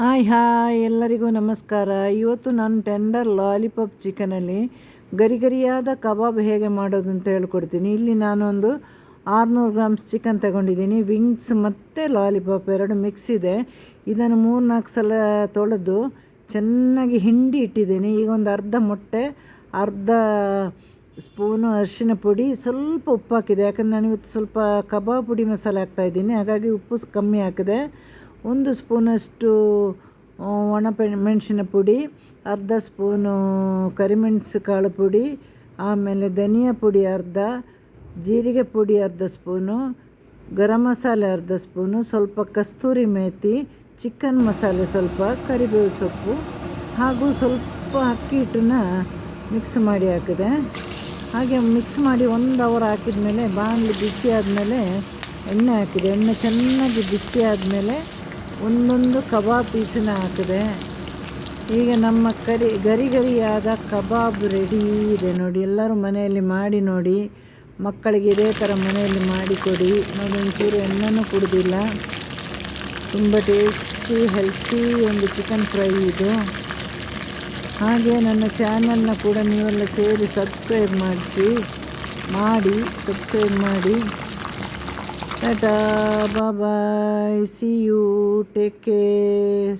Hi hi, ಎಲ್ಲರಿಗೂ ನಮಸ್ಕಾರ. ಇವತ್ತು ನಾನು ಟೆಂಡರ್ ಲಾಲಿಪಾಪ್ ಚಿಕನಲ್ಲಿ ಗರಿ ಗರಿಯಾದ ಕಬಾಬ್ ಹೇಗೆ ಮಾಡೋದು ಅಂತ ಹೇಳ್ಕೊಡ್ತೀನಿ. ಇಲ್ಲಿ ನಾನೊಂದು ಆರುನೂರು ಗ್ರಾಮ್ಸ್ ಚಿಕನ್ ತಗೊಂಡಿದ್ದೀನಿ. ವಿಂಗ್ಸ್ ಮತ್ತು ಲಾಲಿಪಾಪ್ ಎರಡು ಮಿಕ್ಸ್ ಇದೆ. ಇದನ್ನು ಮೂರು ನಾಲ್ಕು ಸಲ ತೊಳೆದು ಚೆನ್ನಾಗಿ ಹಿಂಡಿ ಇಟ್ಟಿದ್ದೀನಿ. ಈಗ ಒಂದು ಅರ್ಧ ಮೊಟ್ಟೆ, ಅರ್ಧ ಸ್ಪೂನು ಅರಿಶಿನ ಪುಡಿ, ಸ್ವಲ್ಪ ಉಪ್ಪು ಹಾಕಿದೆ. ಯಾಕಂದರೆ ನಾನು ಇವತ್ತು ಸ್ವಲ್ಪ ಕಬಾಬ್ ಪುಡಿ ಮಸಾಲೆ ಹಾಕ್ತಾಯಿದ್ದೀನಿ ಹಾಗಾಗಿ ಉಪ್ಪು ಕಮ್ಮಿ ಹಾಕಿದೆ. ಒಂದು ಸ್ಪೂನಷ್ಟು ಒಣ ಪೆ ಮೆಣಸಿನ ಪುಡಿ, ಅರ್ಧ ಸ್ಪೂನು ಕರಿಮೆಣಸು ಕಾಳು ಪುಡಿ, ಆಮೇಲೆ ಧನಿಯಾ ಪುಡಿ ಅರ್ಧ, ಜೀರಿಗೆ ಪುಡಿ ಅರ್ಧ ಸ್ಪೂನು, ಗರಂ ಮಸಾಲೆ ಅರ್ಧ ಸ್ಪೂನು, ಸ್ವಲ್ಪ ಕಸ್ತೂರಿ ಮೇಥಿ ಚಿಕನ್ ಮಸಾಲೆ ಸ್ವಲ್ಪ, ಕರಿಬೇವು ಸೊಪ್ಪು, ಹಾಗೂ ಸ್ವಲ್ಪ ಅಕ್ಕಿ ಹಿಟ್ಟನ್ನ ಮಿಕ್ಸ್ ಮಾಡಿ ಹಾಕಿದೆ. ಹಾಗೆ ಮಿಕ್ಸ್ ಮಾಡಿ ಒಂದು ಅವರ್ ಹಾಕಿದ ಮೇಲೆ ಬಾಣಲಿ ಬಿಸಿ ಆದಮೇಲೆ ಎಣ್ಣೆ ಹಾಕಿದೆ. ಎಣ್ಣೆ ಚೆನ್ನಾಗಿ ಬಿಸಿ ಆದಮೇಲೆ ಒಂದೊಂದು ಕಬಾಬ್ ಪೀಸನ್ನ ಹಾಕಿದೆ. ಈಗ ನಮ್ಮ ಕರಿ ಗರಿ ಗರಿಯಾದ ಕಬಾಬ್ ರೆಡಿ ಇದೆ ನೋಡಿ. ಎಲ್ಲರೂ ಮನೆಯಲ್ಲಿ ಮಾಡಿ ನೋಡಿ. ಮಕ್ಕಳಿಗೆ ಇದೇ ಥರ ಮನೆಯಲ್ಲಿ ಮಾಡಿ ಕೊಡಿ. ನೋಡಿ ಒಂಚೂರು ಎಣ್ಣೆನೂ ಕುಡಿದಿಲ್ಲ. ತುಂಬ ಟೇಸ್ಟಿ ಹೆಲ್ತಿ ಒಂದು ಚಿಕನ್ ಫ್ರೈ ಇದು. ಹಾಗೆ ನನ್ನ ಚಾನಲ್ನ ಕೂಡ ನೀವೆಲ್ಲ ಸೇರಿ ಸಬ್ಸ್ಕ್ರೈಬ್ ಮಾಡಿಸಿ, ಮಾಡಿ ಸಬ್ಸ್ಕ್ರೈಬ್ ಮಾಡಿ. Tada. Bye bye. See you. Take care.